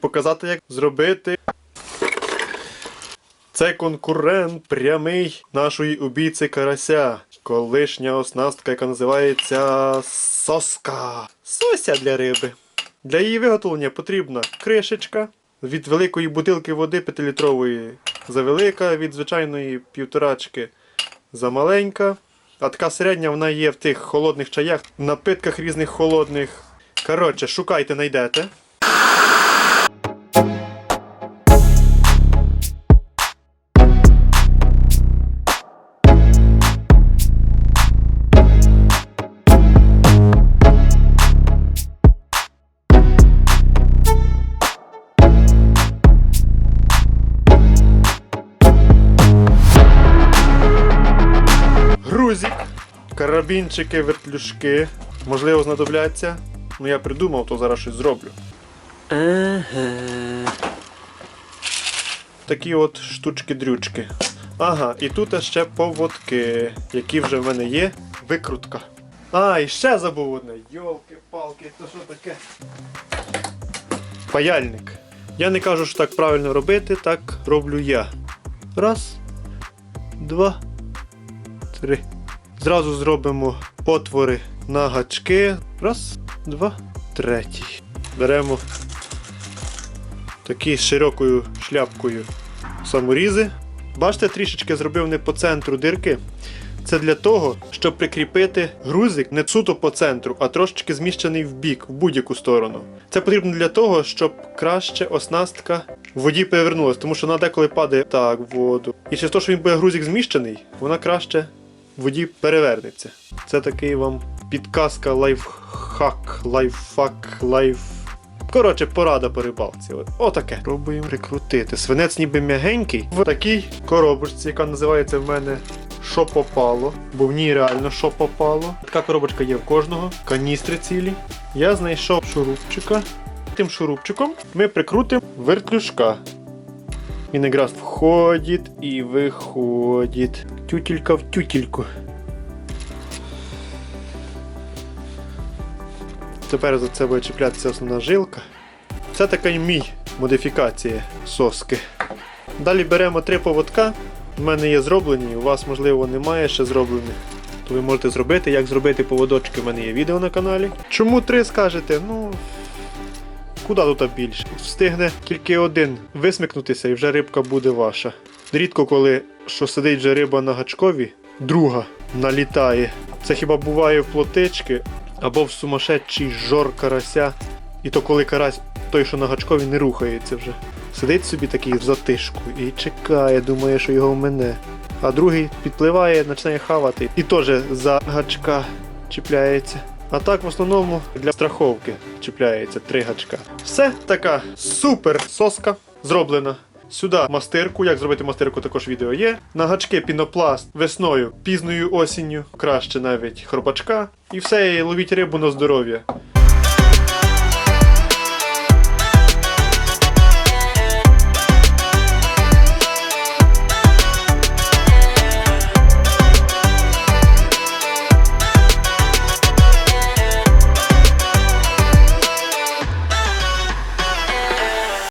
показати, як зробити. Це конкурент прямий нашої убійці карася. Колишня оснастка, яка називається соска. Сося для риби. Для її виготовлення потрібна кришечка від великої бутилки води 5-літрової завелика, від звичайної півторачки замаленька. А така середня вона є в тих холодних чаях, напитках різних холодних. Коротше, шукайте, знайдете. Грузик, карабінчики, вертлюжки. Можливо, знадобляться. Ну я придумав, то зараз щось зроблю. Такі от штучки-дрючки. Ага, і тут ще поводки, які вже в мене є. Викрутка. А, і ще забув одне. Йолки-палки, то що таке? Паяльник. Я не кажу, що так правильно робити, так роблю я. Раз, два, три. Зразу зробимо отвори на гачки. Раз, два, третій. Беремо такі широкою шляпкою саморізи. Бачите, трішечки зробив не по центру дирки. Це для того, щоб прикріпити грузик не суто по центру, а трошечки зміщений в бік, в будь-яку сторону. Це потрібно для того, щоб краще оснастка в воді перевернулася, тому що вона деколи падає так в воду. І через те, що він буде грузик зміщений, вона краще в воді перевернеться. Це такий вам підказка, лайфхак, лайфхак, лайф. Коротше, порада по рибалці. Отаке. Пробуємо прикрутити. Свинець ніби м'ягенький в такій коробочці, яка називається в мене Що попало, бо в ній реально що попало. Така коробочка є в кожного, каністри цілі. Я знайшов шурупчика. Тим шурупчиком ми прикрутимо вертлюжка. Він якраз входить і виходить. Тютілька в тютільку. Тепер за це буде чіплятися основна жилка. Це така мій модифікація соски. Далі беремо три поводка. У мене є зроблені, у вас, можливо, немає ще зроблених. То ви можете зробити. Як зробити поводочки, у мене є відео на каналі. Чому три скажете? Ну. Куди тут більше? Встигне тільки один висмикнутися і вже рибка буде ваша. Рідко коли що сидить вже риба на гачкові, друга налітає. Це хіба буває в плотички або в сумасшедший жор карася. І то коли карась той, що на гачкові, не рухається вже. Сидить собі такий в затишку і чекає, думає, що його мене. А другий підпливає, починає хавати і теж за гачка чіпляється. А так в основному для страховки чіпляється три гачка. Все така супер соска зроблена. Сюди мастирку, як зробити мастирку, також відео є. На гачки пінопласт весною, пізною осінню, краще навіть хробачка. І все, ловіть рибу на здоров'я.